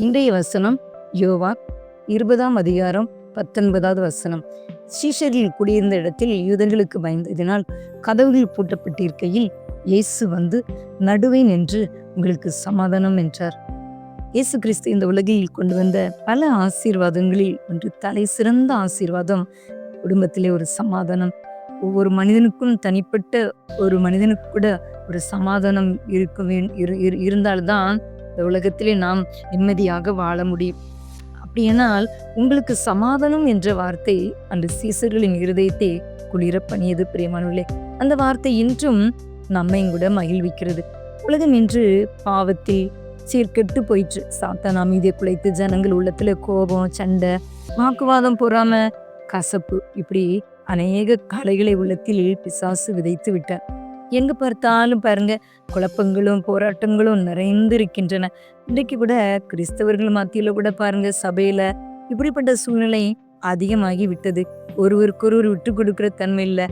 இன்றைய வசனம் யோவா இருபதாம் அதிகாரம் பத்தொன்பதாவது வசனம். ஸ்ரீஷரில் குடியிருந்த இடத்தில் யூதர்களுக்கு பயந்ததினால் கதவுகள் பூட்டப்பட்டிருக்கையில் இயேசு வந்து நடுவே நின்று உங்களுக்கு சமாதானம் என்றார். இயேசு கிறிஸ்து இந்த உலகில் கொண்டு வந்த பல ஆசீர்வாதங்களில் ஒன்று தலை சிறந்த ஆசீர்வாதம் குடும்பத்திலே ஒரு சமாதானம். ஒவ்வொரு மனிதனுக்கும் தனிப்பட்ட ஒரு மனிதனுக்கு கூட ஒரு சமாதானம் இருக்க இரு இரு- இருந்தால்தான் இந்த உலகத்திலே நாம் நிம்மதியாக வாழ முடியும். அப்படியானால் உங்களுக்கு சமாதானம் என்ற வார்த்தை அந்த சீசர்களின் இருதயத்தை குளிர பணியது பிரியமானவர்களே. அந்த வார்த்தை இன்றும் நம்மை கூட மகிழ்விக்கிறது. உலகம் இன்று பாவத்தில் சீர்கெட்டு போயிற்று. சாத்தான் அமைதியை குலைத்து ஜனங்கள் உள்ளத்துல கோபம் சண்டை வாக்குவாதம் பொறாம கசப்பு இப்படி அநேக கலைகளை உள்ளத்தில் பிசாசு விதைத்து விட்டார். எங்க பார்த்தாலும் பாருங்க குழப்பங்களும் போராட்டங்களும் நிறைந்திருக்கின்றன. இன்றைக்கு கூட கிறிஸ்தவர்கள் மத்தியில கூட பாருங்க சபையில இப்படிப்பட்ட சூழ்நிலை அதிகமாகி விட்டது. ஒருவருக்கொருவர் விட்டு கொடுக்கிற தன்மை இல்லை.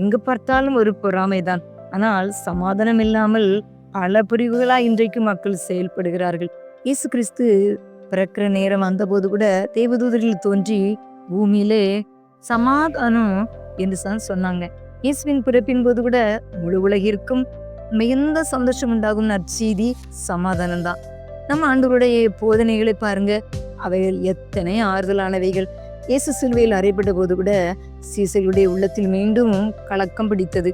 எங்க பார்த்தாலும் ஒரு பொறாமைதான் ஆனால் சமாதானம் இல்லாமல் பல பிரிவுகளா இன்றைக்கு மக்கள் செயல்படுகிறார்கள். இயேசு கிறிஸ்து பிறக்கிற நேரம் வந்தபோது கூட தேவதூதர்கள் தோன்றி பூமியிலே சமாதானம் என்று தான் சொன்னாங்க. இயேசுவின் பிறப்பின் போது கூட முழு உலகிற்கும் மிகுந்த சந்தோஷம் உண்டாகும் நற்செய்தி சமாதானம் தான் நம்ம ஆண்டவருடைய போதனைகளை பாருங்க. அவைகள் எத்தனை ஆறுதலானவைகள். இயேசு சிலுவையில் அறைப்பட்ட போது கூட சீசர்களுடைய உள்ளத்தில் மீண்டும் கலக்கம் பிடித்தது.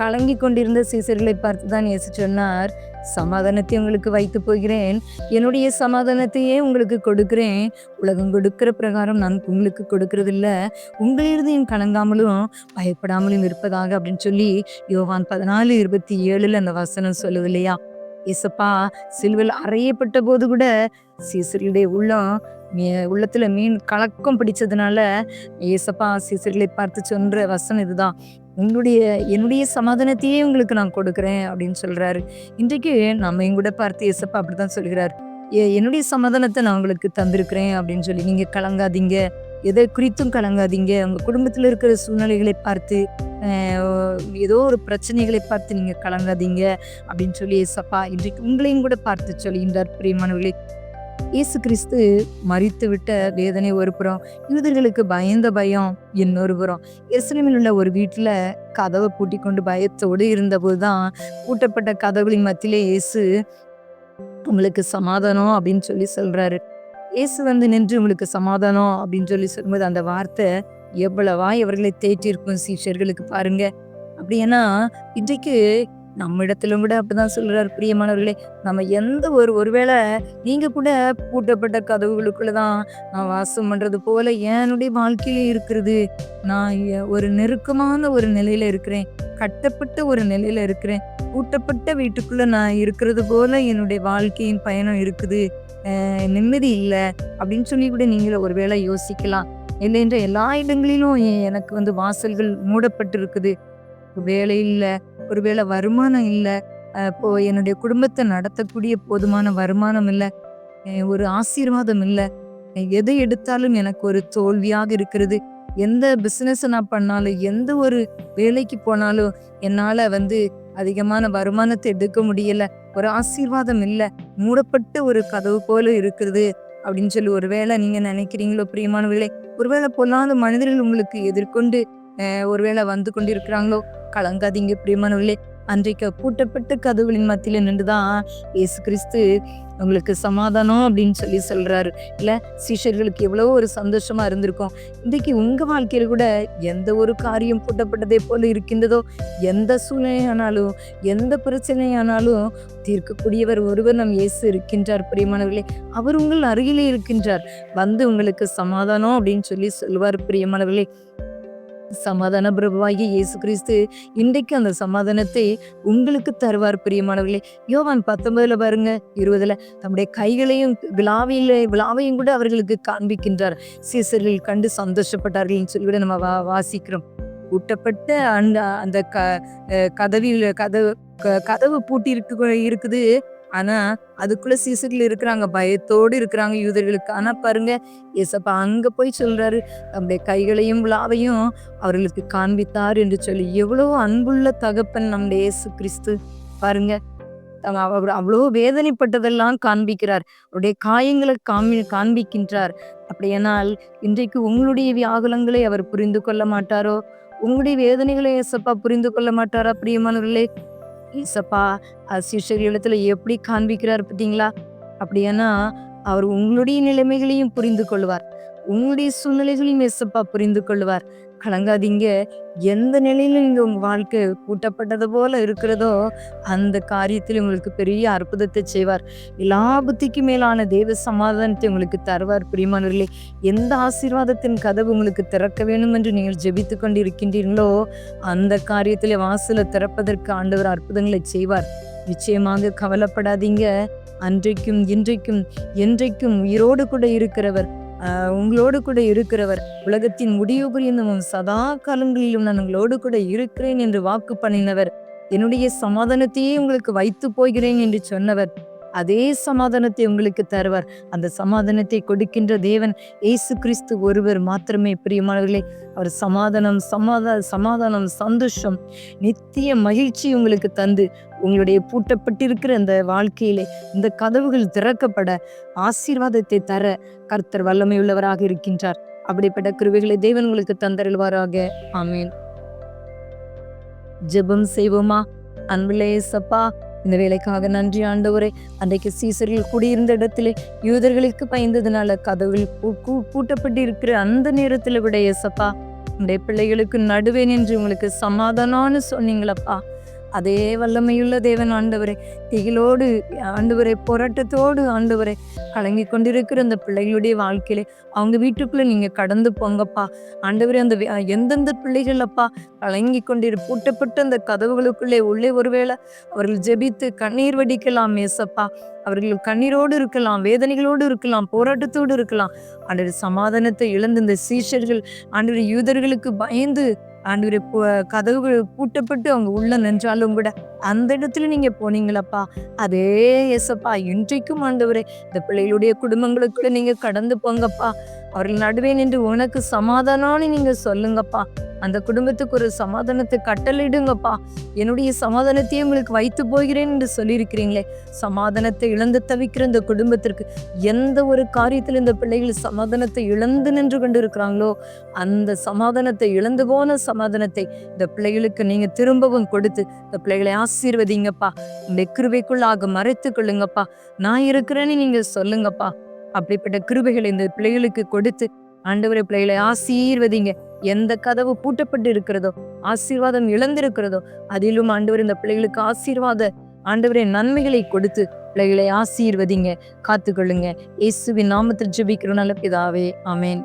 கலங்கி கொண்டிருந்த சீசர்களை பார்த்து தான் இயேசு சொன்னார் சமாதானத்தை உங்களுக்கு வைத்து போகிறேன். என்னுடைய சமாதானத்தையே உங்களுக்கு கொடுக்கிறேன். உலகம் கொடுக்கிற பிரகாரம் நான் உங்களுக்கு கொடுக்கறதில்ல. உங்களிருந்தையும் கலங்காமலும் பயப்படாமலும் இருப்பதாக அப்படின்னு சொல்லி யோவான் பதினாலு இருபத்தி ஏழுல அந்த வசனம் சொல்லுது இல்லையா? இசப்பா சிலுவில் அறையப்பட்ட போது கூட சீசர்களுடைய உள்ளம் உள்ளத்துல மீன் கலக்கம் பிடிச்சதுனால ஏசப்பா சீசர்களை பார்த்து சொன்ற வசனம் இதுதான். உன்னுடைய என்னுடைய சமாதானத்தையே உங்களுக்கு நான் கொடுக்குறேன் அப்படின்னு சொல்றாரு. இன்றைக்கு நம்மையும் கூட பார்த்து ஏசப்பா அப்படிதான் சொல்கிறார். என்னுடைய சமாதானத்தை நான் உங்களுக்கு தந்திருக்கிறேன் அப்படின்னு சொல்லி நீங்க கலங்காதீங்க. எதை குறித்தும் கலங்காதீங்க. உங்கள் குடும்பத்தில் இருக்கிற சூழ்நிலைகளை பார்த்து ஏதோ ஒரு பிரச்சனைகளை பார்த்து நீங்கள் கலங்காதீங்க அப்படின்னு சொல்லி ஏசப்பா இன்றைக்கு உங்களையும் கூட பார்த்து சொல்கின்றார் பிரியமானவர்களே இயேசு கிறிஸ்து மறித்து விட்ட வேதனை ஒரு புறம் யூதர்களுக்கு பயந்த பயம் இன்னொரு புறம். எருசலேமில் உள்ள ஒரு வீட்டில் கதவை பூட்டி கொண்டு பயத்தோடு இருந்தபோது தான் பூட்டப்பட்ட கதவுகளின் மத்தியிலே இயேசு உங்களுக்கு சமாதானம் அப்படின்னு சொல்லி சொல்கிறாரு இயேசு வந்து நின்று உங்களுக்கு சமாதானம் அப்படின்னு சொல்லி சொல்லும்போது அந்த வார்த்தை எவ்வளவா இவர்களை தேற்றிருக்கும் சீஷர்களுக்கு பாருங்க. அப்படின்னா இன்றைக்கு நம்ம இடத்திலும் கூட அப்படிதான் சொல்றார் பிரியமானவர்களே. நம்ம எந்த ஒரு ஒருவேளை நீங்க கூட பூட்டப்பட்ட கதவுகளுக்குள்ளதான் நான் வாசம் பண்றது போல என்னுடைய வாழ்க்கையில இருக்கிறது. நான் எ- ஒரு நெருக்கமான ஒரு நிலையில இருக்கிறேன். கட்டப்பட்ட ஒரு நிலையில இருக்கிறேன். பூட்டப்பட்ட வீட்டுக்குள்ள நான் இருக்கிறது போல என்னுடைய வாழ்க்கையின் பயணம் இருக்குது. நிம்மதி இல்லை அப்படின்னு சொல்லி கூட நீங்கள ஒருவேளை யோசிக்கலாம். இல்லை என்ற எல்லா இடங்களிலும் எனக்கு வந்து வாசல்கள் மூடப்பட்டு இருக்குது வேலை இல்லை ஒருவேளை வருமானம் இல்லை இப்போ என்னுடைய குடும்பத்தை நடத்தக்கூடிய போதுமான வருமானம் இல்லை ஒரு ஆசீர்வாதம் இல்லை எதை எடுத்தாலும் எனக்கு ஒரு தோல்வியாக இருக்கிறது. எந்த பிஸ்னஸ் நான் பண்ணாலும் எந்த ஒரு வேலைக்கு போனாலும் என்னால் வந்து அதிகமான வருமானத்தை எடுக்க முடியலை. ஒரு ஆசீர்வாதம் இல்லை மூடப்பட்டு ஒரு கதவு போல இருக்குது அப்படின்னு சொல்லி ஒருவேளை நீங்க நினைக்கிறீங்களோ பிரியமானவர்களே ஒருவேளை பொல்லாத மனிதர்கள் உங்களுக்கு எதிர்கொண்டு அஹ், ஒருவேளை வந்து கொண்டிருக்கிறாங்களோ கலங்காதீங்க பிரியமானவர்களே. அன்றைக்கு கூட்டப்பட்ட கதவுகளின் மத்தியில நின்றுதான் இயேசு கிறிஸ்து உங்களுக்கு சமாதானம் அப்படின்னு சொல்லி சொல்றாரு. இல்ல சீஷர்களுக்கு எவ்வளவோ ஒரு சந்தோஷமா இருந்திருக்கும். இன்றைக்கு உங்க வாழ்க்கையில கூட எந்த ஒரு காரியம் பூட்டப்பட்டதே போல இருக்கின்றதோ எந்த சூழ்நிலையானாலும் எந்த பிரச்சனையானாலும் தீர்க்கக்கூடியவர் ஒருவர் நம் இயேசு இருக்கின்றார் பிரியமானவர்களே. அவர் உங்கள் அருகிலே இருக்கின்றார். வந்து உங்களுக்கு சமாதானம் அப்படின்னு சொல்லி சொல்லுவார் பிரியமானவர்களே. சமாதான பிரபுவாகிய இயேசு கிறிஸ்து இன்றைக்கு அந்த சமாதானத்தை உங்களுக்கு தருவார் பிரியமானவர்களே. யோவான் பத்தொன்பதுல பாருங்க இருபதுல தம்முடைய கைகளையும் விழாவில விழாவையும் கூட அவர்களுக்கு காண்பிக்கின்றார். சீசர்கள் கண்டு சந்தோஷப்பட்டார்கள் சொல்லி கூட நம்ம வா வாசிக்கிறோம். பூட்டப்பட்ட அந்த அந்த க கதவியில் கதவில் கதவு க- கதவு பூட்டி இருக்கு இருக்குது. ஆனா அதுக்குள்ள சீசர்கள் இருக்கிறாங்க பயத்தோடு இருக்கிறாங்க யூதர்களுக்கு. ஆனா பாருங்க ஏசப்பா அங்க போய் சொல்றாரு நம்முடைய கைகளையும் விழாவையும் அவர்களுக்கு காண்பித்தார் என்று சொல்லி எவ்வளவு அன்புள்ள தகப்பன் நம்முடைய இயேசு கிறிஸ்து. பாருங்க அவர் அவ்வளோ வேதனைப்பட்டதெல்லாம் காண்பிக்கிறார். அவருடைய காயங்களை காமி காண்பிக்கின்றார். அப்படியானால் இன்றைக்கு உங்களுடைய வியாகுலங்களை அவர் புரிந்து கொள்ள மாட்டாரோ? உங்களுடைய வேதனைகளை ஏசப்பா புரிந்து கொள்ள மாட்டாரா பிரியமானவர்களே? ஏசப்பா சிஷர் இடத்துல எப்படி காண்பிக்கிறார் பார்த்தீங்களா அப்படியானா அவர் உங்களுடைய நிலைமைகளையும் புரிந்து கொள்வார். உங்களுடைய சூழ்நிலைகளையும் ஏசப்பா புரிந்து கொள்வார். கலங்காதீங்க. எந்த நிலையிலும் நீங்க உங்க வாழ்க்கை கூட்டப்பட்டது போல இருக்கிறதோ அந்த காரியத்தில் உங்களுக்கு பெரிய அற்புதத்தை செய்வார். எல்லா புத்திக்கு மேலான தேவ சமாதானத்தை உங்களுக்கு தருவார் பிரியமானவர்களே. எந்த ஆசீர்வாதத்தின் கதவு உங்களுக்கு திறக்க வேண்டும் என்று நீங்கள் ஜெபித்து கொண்டு இருக்கின்றீர்களோ அந்த காரியத்தில் வாசலை திறப்பதற்கு ஆண்டவர் அற்புதங்களை செய்வார். நிச்சயமாக கவலைப்படாதீங்க. அன்றைக்கும் இன்றைக்கும் என்றைக்கும் உயிரோடு கூட இருக்கிறவர் உங்களோடு கூட இருக்கிறவர் உலகத்தின் முடிவு புரிந்தும் சதா காலங்களிலும் நான் உங்களோடு கூட இருக்கிறேன் என்று வாக்கு பண்ணினவர் என்னுடைய சமாதானத்தையே உங்களுக்கு வைத்து போகிறேன் என்று சொன்னவர் அதே சமாதானத்தை உங்களுக்கு தருவார். அந்த சமாதானத்தை கொடுக்கின்ற தேவன் இயேசு கிறிஸ்து ஒருவர் மாத்திரமே பிரியமானவர்களே அவர் சமாதானம் சமாதா சமாதானம் சந்தோஷம் நித்திய மகிழ்ச்சி உங்களுக்கு தந்து உங்களுடைய பூட்டப்பட்டிருக்கிற அந்த வாழ்க்கையிலே இந்த கதவுகள் திறக்கப்பட ஆசீர்வாதத்தை தர கர்த்தர் வல்லமை உள்ளவராக இருக்கின்றார். அப்படிப்பட்ட கிருவிகளை தேவன் உங்களுக்கு தந்தருள்வாராக. ஆமீன். ஜெபம் செய்வோமா? அன்பிலே சப்பா இந்த வேலைக்காக நன்றி ஆண்டவரே. அன்றைக்கு சீசரில் குடியிருந்த இடத்திலே யூதர்களுக்கு பயந்ததுனால கதவில் பூ- பூட்டப்பட்டு இருக்கிற அந்த நேரத்தில் விட ஏசப்பா உடைய பிள்ளைகளுக்கு நடுவே நின்று உங்களுக்கு சமாதானம்னு சொன்னீங்களப்பா. அதே வல்லமையுள்ள தேவன் ஆண்டவரை திகிலோடு ஆண்டவரை போராட்டத்தோடு ஆண்டவரை கலங்கி கொண்டிருக்கிற அந்த பிள்ளைகளுடைய வாழ்க்கையிலே அவங்க வீட்டுக்குள்ளே நீங்கள் கடந்து போங்கப்பா. ஆண்டவரே அந்த எந்தெந்த பிள்ளைகள் அப்பா கலங்கி கொண்டிரு பூட்டப்பட்ட அந்த கதவுகளுக்குள்ளே உள்ளே ஒருவேளை அவர்கள் ஜெபித்து கண்ணீர் வடிக்கலாம் மேசப்பா அவர்கள் கண்ணீரோடு இருக்கலாம் வேதனைகளோடு இருக்கலாம் போராட்டத்தோடு இருக்கலாம். ஆண்டவர் சமாதானத்தை இழந்த இந்த சீஷர்கள் ஆண்டவர் யூதர்களுக்கு பயந்து ஆண்டு கதவுகள் பூட்டப்பட்டு அவங்க உள்ள நின்றாலும் கூட அந்த இடத்துல நீங்க போனீங்களப்பா. அதே எசப்பா இன்றைக்கும் ஆண்டவரே இந்த பிள்ளைகளுடைய குடும்பங்களுக்குள்ள நீங்க கடந்து போங்கப்பா. அவர்கள் நடுவே நின்று உனக்கு சமாதானம்னு நீங்க சொல்லுங்கப்பா. அந்த குடும்பத்துக்கு ஒரு சமாதானத்தை கட்டளிடுங்கப்பா என்னுடைய சமாதானத்தையும் உங்களுக்கு வைத்து போகிறேன் என்று சொல்லியிருக்கிறீங்களே. சமாதானத்தை இழந்து தவிக்கிற இந்த குடும்பத்திற்கு எந்த ஒரு காரியத்தில் இந்த பிள்ளைகள் சமாதானத்தை இழந்து நின்று கொண்டு இருக்கிறாங்களோ அந்த சமாதானத்தை இழந்து போன சமாதானத்தை இந்த பிள்ளைகளுக்கு நீங்க திரும்பவும் கொடுத்து இந்த பிள்ளைகளை ஆசீர்வதிங்கப்பா. இந்த கிருபைக்குள்ளாக மறைத்து கொள்ளுங்கப்பா. நான் இருக்கிறேன்னு நீங்க சொல்லுங்கப்பா. அப்படிப்பட்ட கிருபைகளை இந்த பிள்ளைகளுக்கு கொடுத்து ஆண்டவரை பிள்ளைகளை ஆசீர்வதிங்க. எந்த கதவு பூட்டப்பட்டு இருக்கிறதோ ஆசீர்வாதம் இழந்திருக்கிறதோ அதிலும் ஆண்டவர் இந்த பிள்ளைகளுக்கு ஆசீர்வாத ஆண்டவரே நன்மைகளை கொடுத்து பிள்ளைகளை ஆசீர்வதிங்க காத்துக்கொள்ளுங்க. இயேசுவின் நாமத்தில் ஜெபிக்கிறோம் நல்ல பிதாவே ஆமென்.